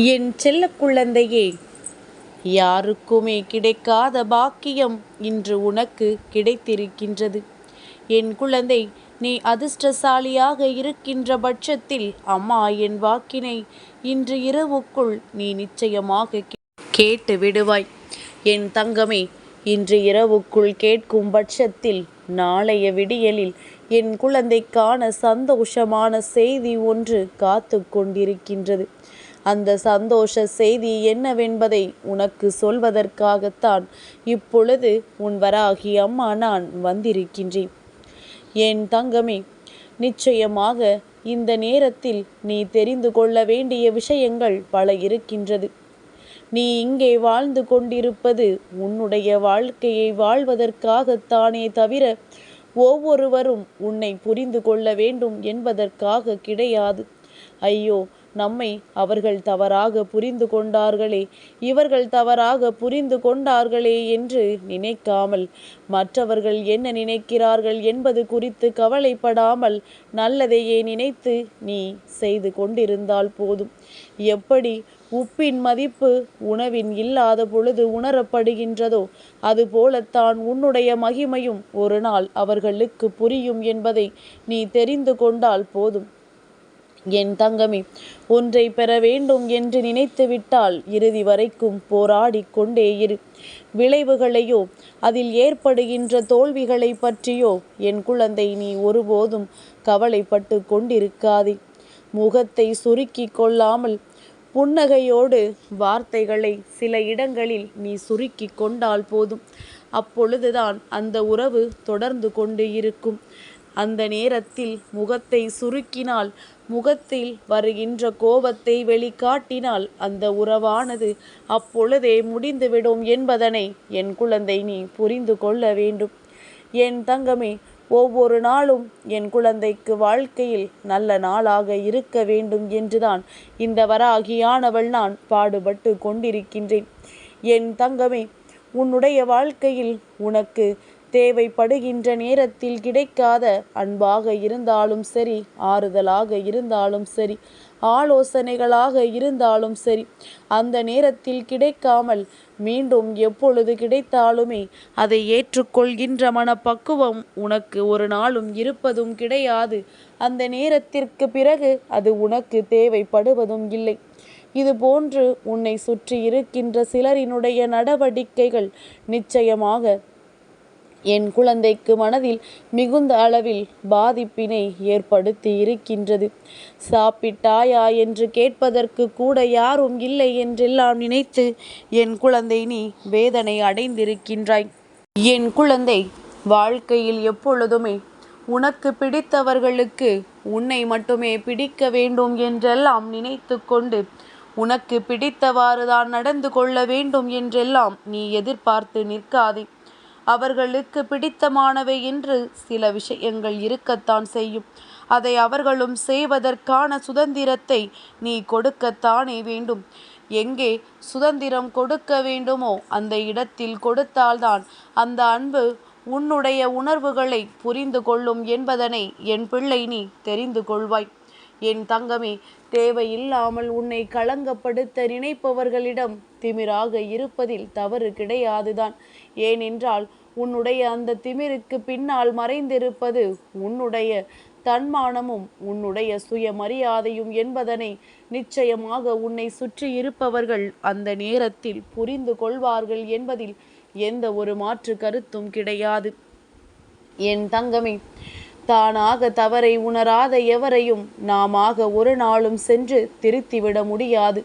என் செல்ல குழந்தையே யாருக்குமே கிடைக்காத பாக்கியம் இன்று உனக்கு கிடைத்திருக்கின்றது. என் குழந்தை நீ அதிர்ஷ்டசாலியாக இருக்கின்ற பட்சத்தில் அம்மா என் வாக்கினை இன்று இரவுக்குள் நீ நிச்சயமாக கேட்டு விடுவாய். என் தங்கமே இன்று இரவுக்குள் கேட்கும் பட்சத்தில் நாளைய விடியலில் என் குழந்தைக்கான சந்தோஷமான செய்தி ஒன்று காத்து கொண்டிருக்கின்றது. அந்த சந்தோஷ செய்தி என்னவென்பதை உனக்கு சொல்வதற்காகத்தான் இப்பொழுது உன் வராகி அம்மா நான் வந்திருக்கின்றேன். என் தங்கமே நிச்சயமாக இந்த நேரத்தில் நீ தெரிந்து கொள்ள வேண்டிய விஷயங்கள் பல இருக்கின்றது. நீ இங்கே வாழ்ந்து கொண்டிருப்பது உன்னுடைய வாழ்க்கையை வாழ்வதற்காகத்தானே தவிர ஒவ்வொருவரும் உன்னை புரிந்து கொள்ள வேண்டும் என்பதற்காக கிடையாது. ஐயோ நம்மை அவர்கள் தவறாக புரிந்து கொண்டார்களே. இவர்கள் தவறாக புரிந்து கொண்டார்களே என்று நினைக்காமல் மற்றவர்கள் என்ன நினைக்கிறார்கள் என்பது குறித்து கவலைப்படாமல் நல்லதையே நினைத்து நீ செய்து கொண்டிருந்தால் போதும். எப்படி உப்பின் மதிப்பு உணவின் இல்லாத பொழுது உணரப்படுகின்றதோ அதுபோலத்தான் உன்னுடைய மகிமையும் ஒரு நாள் அவர்களுக்கு புரியும் என்பதை நீ தெரிந்து கொண்டால் போதும். என் தங்கமே ஒன்றை பெற வேண்டும் என்று நினைத்துவிட்டால் இறுதி வரைக்கும் போராடி கொண்டே இரு. விளைவுகளையோ அதில் ஏற்படுகின்ற தோல்விகளை பற்றியோ என் குழந்தை நீ ஒருபோதும் கவலைப்பட்டு கொண்டிருக்காதே. முகத்தை சுருக்கி கொள்ளாமல் புன்னகையோடு வார்த்தைகளை சில இடங்களில் நீ சுருக்கி கொண்டால் போதும். அப்பொழுதுதான் அந்த உறவு தொடர்ந்து கொண்டு இருக்கும். அந்த நேரத்தில் முகத்தை சுருக்கினால் முகத்தில் வருகின்ற கோபத்தை வெளிக்காட்டினால் அந்த உறவானது அப்பொழுதே முடிந்துவிடும் என்பதனை என் குழந்தை நீ புரிந்து கொள்ள வேண்டும். என் தங்கமே ஒவ்வொரு நாளும் என் குழந்தைக்கு வாழ்க்கையில் நல்ல நாளாக இருக்க வேண்டும் என்றுதான் இந்த வராகியானவள் நான் பாடுபட்டு கொண்டிருக்கின்றேன். என் தங்கமே உன்னுடைய வாழ்க்கையில் உனக்கு தேவைப்படுகின்ற நேரத்தில் கிடைக்காத அன்பாக இருந்தாலும் சரி ஆறுதலாக இருந்தாலும் சரி ஆலோசனைகளாக இருந்தாலும் சரி அந்த நேரத்தில் கிடைக்காமல் மீண்டும் எப்பொழுது கிடைத்தாலுமே அதை ஏற்றுக்கொள்கின்ற மனப்பக்குவம் உனக்கு ஒரு நாளும் இருப்பதும் கிடையாது. அந்த நேரத்திற்கு பிறகு அது உனக்கு தேவைப்படுவதும் இல்லை. இது போன்று உன்னை சுற்றி இருக்கின்ற சிலரினுடைய நடவடிக்கைகள் நிச்சயமாக என் குழந்தைக்கு மனதில் மிகுந்த அளவில் பாதிப்பினை ஏற்படுத்தி இருக்கின்றது சாப்பிட்டாயா என்று கேட்பதற்கு கூட யாரும் இல்லை என்றெல்லாம் நினைத்து என் குழந்தை நீ வேதனை அடைந்திருக்கின்றாய். என் குழந்தை வாழ்க்கையில் எப்பொழுதுமே உனக்கு பிடித்தவர்களுக்கு உன்னை மட்டுமே பிடிக்க வேண்டும் என்றெல்லாம் நினைத்து கொண்டு உனக்கு பிடித்தவாறு தான் நடந்து கொள்ள வேண்டும் என்றெல்லாம் நீ எதிர்பார்த்து நிற்காதே. அவர்களுக்கு பிடித்தமானவை என்று சில விஷயங்கள் இருக்கத்தான் செய்யும். அதை அவர்களும் செய்வதற்கான சுதந்திரத்தை நீ கொடுக்கத்தானே வேண்டும். எங்கே சுதந்திரம் கொடுக்க வேண்டுமோ அந்த இடத்தில் கொடுத்தால்தான் அந்த அன்பு உன்னுடைய உணர்வுகளை புரிந்து கொள்ளும் என்பதனை என் பிள்ளை நீ தெரிந்து கொள்வாய். என் தங்கமே தேவையில்லாமல் உன்னை களங்கப்படுத்த நினைப்பவர்களிடம் திமிராக இருப்பதில் தவறு கிடையாதுதான். ஏனென்றால் உன்னுடைய அந்த திமிருக்கு பின்னால் மறைந்திருப்பது உன்னுடைய தன்மானமும் உன்னுடைய சுயமரியாதையும் என்பதனை நிச்சயமாக உன்னை சுற்றி இருப்பவர்கள் அந்த நேரத்தில் புரிந்து கொள்வார்கள் என்பதில் எந்த ஒரு மாற்று கருத்தும் கிடையாது. என் தங்கமே தானாக தவறை உணராத எவரையும் நாமாக ஒரு நாளும் சென்று திருத்திவிட முடியாது.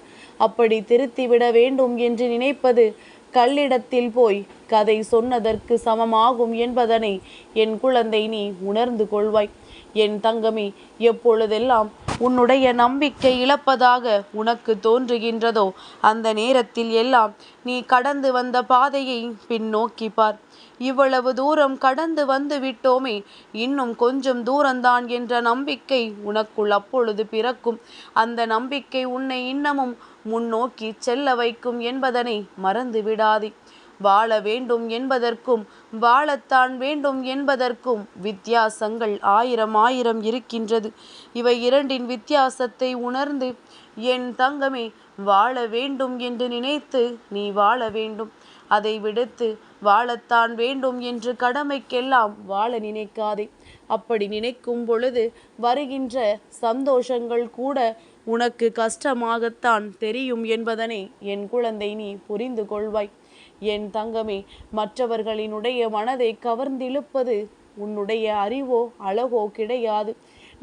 அப்படி திருத்திவிட வேண்டும் என்று நினைப்பது கல்லிடத்தில் போய் கதை சொன்னதற்கு சமமாகும் என்பதனை என் குழந்தை நீ உணர்ந்து கொள்வாய். என் தங்கமே எப்பொழுதெல்லாம் உன்னுடைய நம்பிக்கை இழப்பதாக உனக்கு தோன்றுகின்றதோ அந்த நேரத்தில் எல்லாம் நீ கடந்து வந்த பாதையை பின்னோக்கி பார். இவ்வளவு தூரம் கடந்து வந்து விட்டோமே இன்னும் கொஞ்சம் தூரம்தான் என்ற நம்பிக்கை உனக்குள் அப்பொழுது பிறக்கும். அந்த நம்பிக்கை உன்னை இன்னமும் முன்னோக்கி செல்ல வைக்கும் என்பதனை மறந்து விடாதே. வாழ வேண்டும் என்பதற்கும் வாழத்தான் வேண்டும் என்பதற்கும் வித்தியாசங்கள் ஆயிரம் ஆயிரம் இருக்கின்றது. இவை இரண்டின் வித்தியாசத்தை உணர்ந்து என் தங்கமே வாழ வேண்டும் என்று நினைத்து நீ வாழ வேண்டும். அதை விடுத்து வாழத்தான் வேண்டும் என்று கடமைக்கெல்லாம் வாழ நினைக்காதே. அப்படி நினைக்கும் பொழுது வருகின்ற சந்தோஷங்கள் கூட உனக்கு கஷ்டமாகத்தான் தெரியும் என்பதனை என் குழந்தை நீ புரிந்து கொள்வாய். என் தங்கமே மற்றவர்களினுடைய மனதை கவர்ந்திழுப்பது உன்னுடைய அறிவோ அழகோ கிடையாது.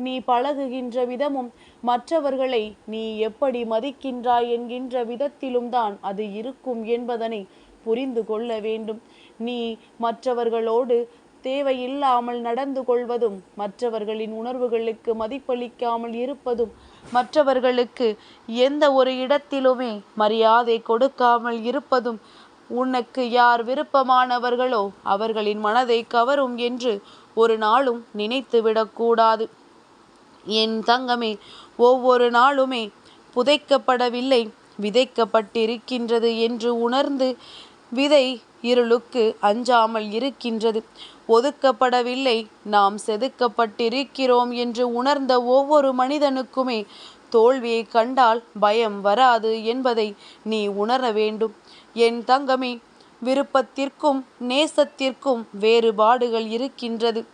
நீ பழகுகின்ற விதமும் மற்றவர்களை நீ எப்படி மதிக்கின்றாய் என்கின்ற விதத்திலும் தான் அது இருக்கும் என்பதனை புரிந்து கொள்ள வேண்டும். நீ மற்றவர்களோடு தேவையில்லாமல் நடந்து கொள்வதும் மற்றவர்களின் உணர்வுகளுக்கு மதிப்பளிக்காமல் இருப்பதும் மற்றவர்களுக்கு எந்த ஒரு இடத்திலுமே மரியாதை கொடுக்காமல் இருப்பதும் உனக்கு யார் விருப்பமானவர்களோ அவர்களின் மனதை கவரும் என்று ஒரு நாளும் நினைத்து விடக்கூடாது. என் தங்கமே ஒவ்வொரு நாளுமே புதைக்கப்படவில்லை விதைக்கப்பட்டிருக்கின்றது என்று உணர்ந்து விதை இருளுக்கு அஞ்சாமல் இருக்கின்றது. ஒதுக்கப்படவில்லை. நாம் செதுக்கப்பட்டிருக்கிறோம் என்று உணர்ந்த ஒவ்வொரு மனிதனுக்குமே தோல்வியை கண்டால் பயம் வராது என்பதை நீ உணர வேண்டும். என் தங்கமே விருப்பத்திற்கும் நேசத்திற்கும் வேறுபாடுகள் இருக்கின்றது.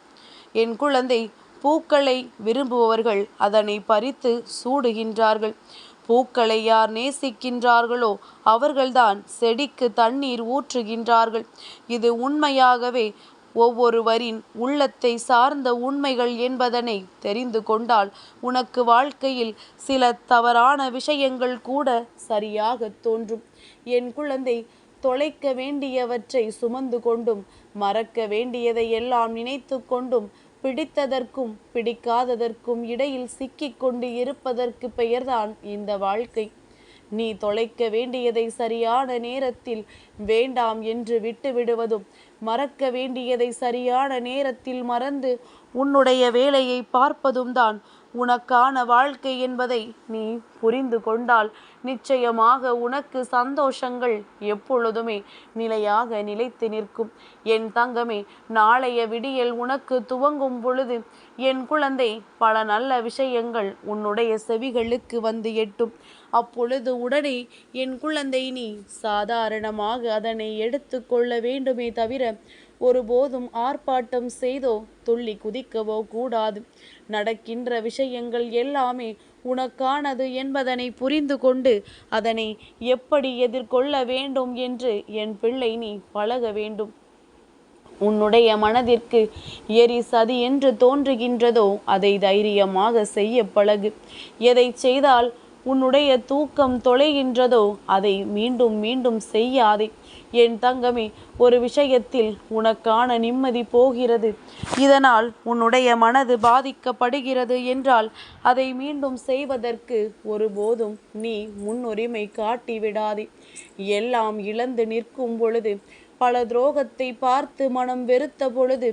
என் குழந்தை பூக்களை விரும்புபவர்கள் அதனை பறித்து சூடுகின்றார்கள். பூக்களை யார் நேசிக்கின்றார்களோ அவர்கள்தான் செடிக்கு தண்ணீர் ஊற்றுகின்றார்கள். இது உண்மையாகவே ஒவ்வொருவரின் உள்ளத்தை சார்ந்த உண்மைகள் என்பதனை தெரிந்து கொண்டால் உனக்கு வாழ்க்கையில் சில தவறான விஷயங்கள் கூட சரியாக தோன்றும். என் குழந்தை தொலைக்க வேண்டியவற்றை சுமந்து கொண்டும் மறக்க வேண்டியதை எல்லாம் நினைத்து கொண்டும் பிடித்ததற்கும் பிடிக்காததற்கும் இடையில் சிக்கிக்கொண்டு இருப்பதற்கு பெயர்தான் இந்த வாழ்க்கை. நீ தொலைக்க வேண்டியதை சரியான நேரத்தில் வேண்டாம் என்று விட்டு விடுவதும் மறக்க வேண்டியதை சரியான நேரத்தில் மறந்து உன்னுடைய வேலையை பார்ப்பதும் தான் உனக்கான வாழ்க்கை என்பதை நீ புரிந்து கொண்டால் நிச்சயமாக உனக்கு சந்தோஷங்கள் எப்பொழுதுமே நிலையாக நிலைத்து நிற்கும். என் தங்கமே நாளைய விடியல் உனக்கு துவங்கும் பொழுது என் குழந்தை பல நல்ல விஷயங்கள் உன்னுடைய செவிகளுக்கு வந்து எட்டும். அப்பொழுது உடனே என் குழந்தை நீ சாதாரணமாக அதனை எடுத்து கொள்ள வேண்டுமே தவிர ஒருபோதும் ஆர்ப்பாட்டம் செய்தோ துள்ளி குதிக்கவோ கூடாது. நடக்கின்ற விஷயங்கள் எல்லாமே உனக்கானது என்பதனை புரிந்து கொண்டு அதனை எப்படி எதிர்கொள்ள வேண்டும் என்று என் பிள்ளை நீ பழக வேண்டும். உன்னுடைய மனதிற்கு எரி சதி என்று தோன்றுகின்றதோ அதை தைரியமாக செய்ய பழகு. எதை செய்தால் உன்னுடைய தூக்கம் தொலைகின்றதோ அதை மீண்டும் மீண்டும் செய்யாதே. என் தங்கமே ஒரு விஷயத்தில் உனக்கான நிம்மதி போகிறது. இதனால் உன்னுடைய மனது பாதிக்கப்படுகிறது என்றால் அதை மீண்டும் செய்வதற்கு ஒருபோதும் நீ முன்னுரிமை காட்டி விடாதே எல்லாம் இழந்து நிற்கும் பொழுது பல துரோகத்தை பார்த்து மனம் வெறுத்த பொழுது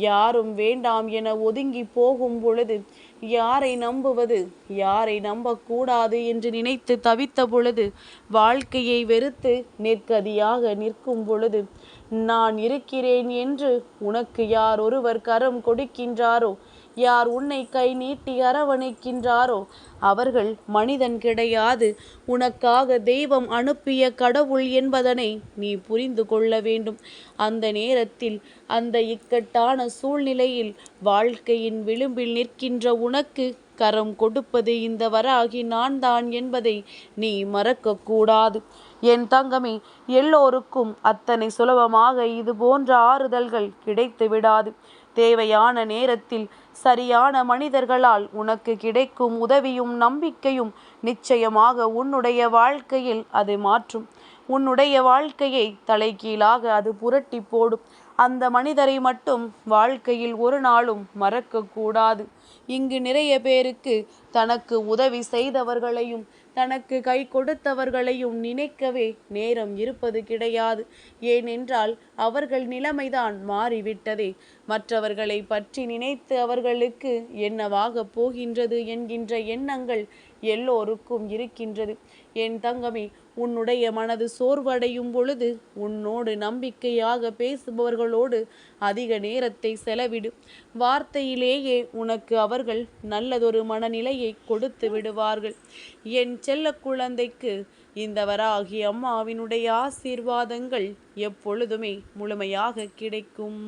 யாரும் வேண்டாம் என ஒதுங்கி போகும் பொழுது யாரை நம்புவது? யாரை நம்பக்கூடாது என்று நினைத்து தவித்த பொழுது வாழ்க்கையை வெறுத்து நிற்கதியாக நிற்கும் பொழுது நான் இருக்கிறேன் என்று உனக்கு யார் ஒருவர் கரம் கொடுக்கின்றாரோ? யார் உன்னை கை நீட்டி அரவணைக்கின்றாரோ அவர்கள் மனிதன் கிடையாது. உனக்காக தெய்வம் அனுப்பிய கடவுள் என்பதனை நீ புரிந்து கொள்ள வேண்டும். அந்த நேரத்தில் அந்த இக்கட்டான சூழ்நிலையில் வாழ்க்கையின் விளிம்பில் நிற்கின்ற உனக்கு கரம் கொடுப்பது இந்த வராகி நான் தான் என்பதை நீ மறக்கக்கூடாது. என் தங்கமே எல்லோருக்கும் அத்தனை சுலபமாக இது போன்ற ஆறுதல்கள் கிடைத்து விடாது தேவையான நேரத்தில் சரியான மனிதர்களால் உனக்கு கிடைக்கும் உதவியும் நம்பிக்கையும் நிச்சயமாக உன்னுடைய வாழ்க்கையில் அது மாற்றும். உன்னுடைய வாழ்க்கையை தலைகீழாக அது புரட்டி போடும். அந்த மனிதரை மட்டும் வாழ்க்கையில் ஒரு நாளும் மறக்கக்கூடாது. இங்கு நிறைய பேருக்கு தனக்கு உதவி செய்தவர்களையும் தனக்கு கை கொடுத்தவர்களையும் நினைக்கவே நேரம் இருப்பது கிடையாது. ஏனென்றால் அவர்கள் நிலைமைதான் மாறிவிட்டதே. மற்றவர்களை பற்றி நினைத்து அவர்களுக்கு என்னவாக போகின்றது என்கின்ற எண்ணங்கள் எல்லோருக்கும் இருக்கின்றது. என் தங்கமே உன்னுடைய மனது சோர்வடையும் பொழுது உன்னோடு நம்பிக்கையாக பேசுபவர்களோடு அதிக நேரத்தை செலவிடு. வார்த்தையிலேயே உனக்கு அவர்கள் நல்லதொரு மனநிலையை கொடுத்து விடுவார்கள். என் செல்ல குழந்தைக்கு இந்த வராகி அம்மாவினுடைய ஆசீர்வாதங்கள் எப்பொழுதுமே முழுமையாக கிடைக்கும்.